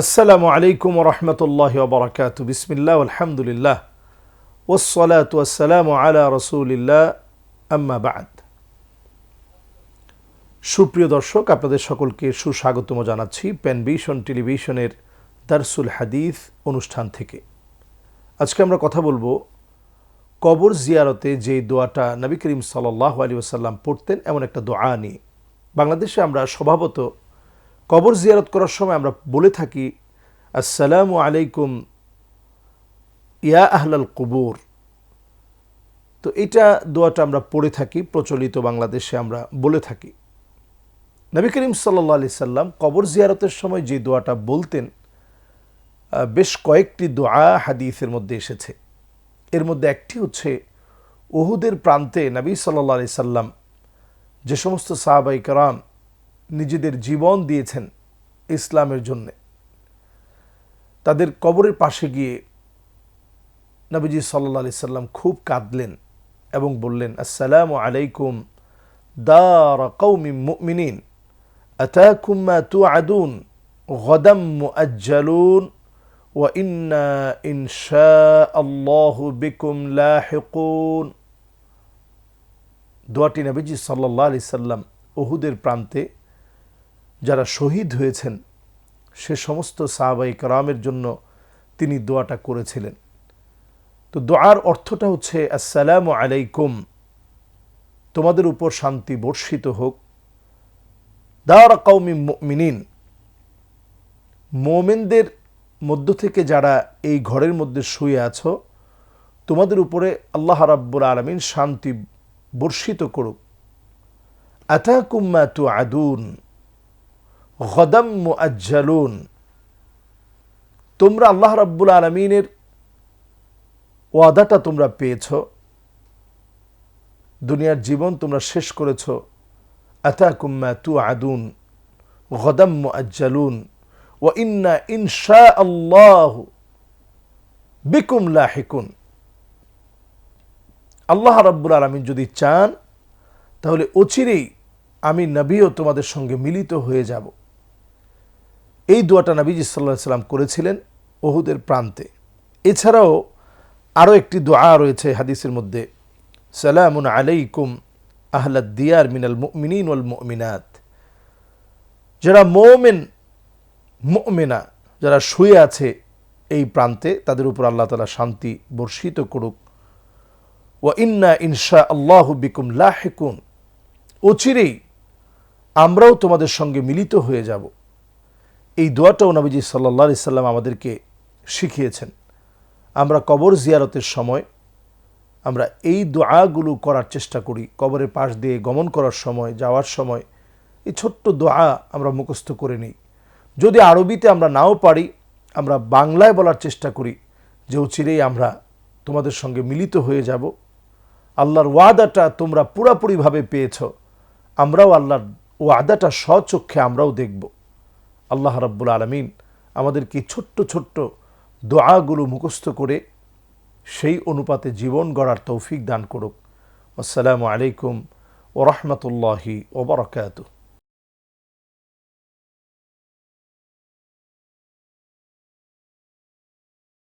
আসসালামু আলাইকুম রহমতুল্লাহ বরকাত বিসমিল্লাহ, আলহামদুলিল্লাহ। ওসলাত ওয়াসালাম আলা রসুলিল্লাহ, আম্মা বাদ। সুপ্রিয় দর্শক, আপনাদের সকলকে সুস্বাগতম জানাচ্ছি প্যানভিশন টেলিভিশনের দারসুল হাদিস অনুষ্ঠান থেকে। আজকে আমরা কথা বলব কবর জিয়ারতে যে দোয়াটা নবী করিম সাল্লাহ আলী ওসাল্লাম পড়তেন, এমন একটা দোয়া নিয়ে। বাংলাদেশে আমরা স্বভাবত কবর জিয়ারত করার সময় আমরা বলে থাকি, আসসালামু আলাইকুম, ইয়া আহলাল কবুর। তো এটা দোয়াটা আমরা পড়ে থাকি, প্রচলিত বাংলাদেশে আমরা বলে থাকি। নবী করিম সাল্লা আলি সাল্লাম কবর জিয়ারতের সময় যে দোয়াটা বলতেন বেশ কয়েকটি দোয়া হাদিসের মধ্যে এসেছে। এর মধ্যে একটি হচ্ছে ওহুদের প্রান্তে নবী সাল্লা আলি সাল্লাম যে সমস্ত সাহাবাই কারাম নিজেদের জীবন দিয়েছেন ইসলামের জন্যে তাদের কবরের পাশে গিয়ে নবীজি সাল্লা আলি সাল্লাম খুব কাঁদলেন এবং বললেন আসসালামু আলাইকুম দার কৌমি মুমিনিন أتاكم ما توعدون غدا مؤجلون وإنا إن شاء الله بكم لاحقون দোয়াটি নবীজি সাল্লাহ আলি সাল্লাম ওহুদের প্রান্তে যারা শহীদ হয়েছেন, সে সমস্ত সাহাবাই কারামের জন্য তিনি দোয়াটা করেছিলেন। তো দোয়ার অর্থটা হচ্ছে, আসসালামু আলাইকুম, তোমাদের উপর শান্তি বর্ষিত হোক। দাওয়ারা কৌমি মিনিন মোমেনদের মধ্য থেকে যারা এই ঘরের মধ্যে শুয়ে আছো, তোমাদের উপরে আল্লাহ রাব্বুল আলমিন শান্তি বর্ষিত করুক। আতাকুম্মা তু আদুন গদাম মুআজ্জালুন। তোমরা আল্লাহ রাব্বুল আলমিনের ওয়াদাটা তোমরা পেয়েছ। দুনিয়ার জীবন তোমরা শেষ করেছ। আতাকুম্মা তু আদুন গদাম মুআজ্জালুন। ও ইন্না ইনশা আল্লাহ বিকুম লাহিকুন। আল্লাহ রাব্বুল আলমিন যদি চান, তাহলে অচিরেই আমি নবীও তোমাদের সঙ্গে মিলিত হয়ে যাব। এই দোয়াটা নবীজি সাল্লাহ সাল্লাম করেছিলেন ওহুদের প্রান্তে। এছাড়াও আরও একটি দোয়া রয়েছে হাদিসের মধ্যে, সালামুন আলাইকুম আহলাদ দিয়ার মিনাল মুমিনিন ওয়াল মুমিনাত। যারা মোমেন, মুমিনা, যারা শুয়ে আছে এই প্রান্তে, তাদের উপর আল্লাহ তালা শান্তি বর্ষিত করুক। ও ইন্না ইনশা আল্লাহ বিকুম লাহেকুন। অচিরেই আমরাও তোমাদের সঙ্গে মিলিত হয়ে যাব। এই দোয়াটাও নবীজি সাল্লা সাল্লাম আমাদেরকে শিখিয়েছেন। আমরা কবর জিয়ারতের সময় আমরা এই দোয়াগুলো করার চেষ্টা করি। কবরের পাশ দিয়ে গমন করার সময়, যাওয়ার সময় এই ছোট্ট দোয়া আমরা মুখস্থ করে নিই। যদি আরবিতে আমরা নাও পারি, আমরা বাংলায় বলার চেষ্টা করি যে চিরেই আমরা তোমাদের সঙ্গে মিলিত হয়ে যাব। আল্লাহর ওয়াদাটা তোমরা পুরাপুরিভাবে পেয়েছ। আমরাও আল্লাহর ওয়াদাটা স্বচক্ষে আমরাও দেখব। আল্লাহ রাব্বুল আলমিন আমাদেরকে ছোট্ট ছোট্ট দোয়াগুলো মুখস্থ করে সেই অনুপাতে জীবন গড়ার তৌফিক দান করুক। আসসালামু আলাইকুম ওরহমতুল্লাহি ওবরকাতু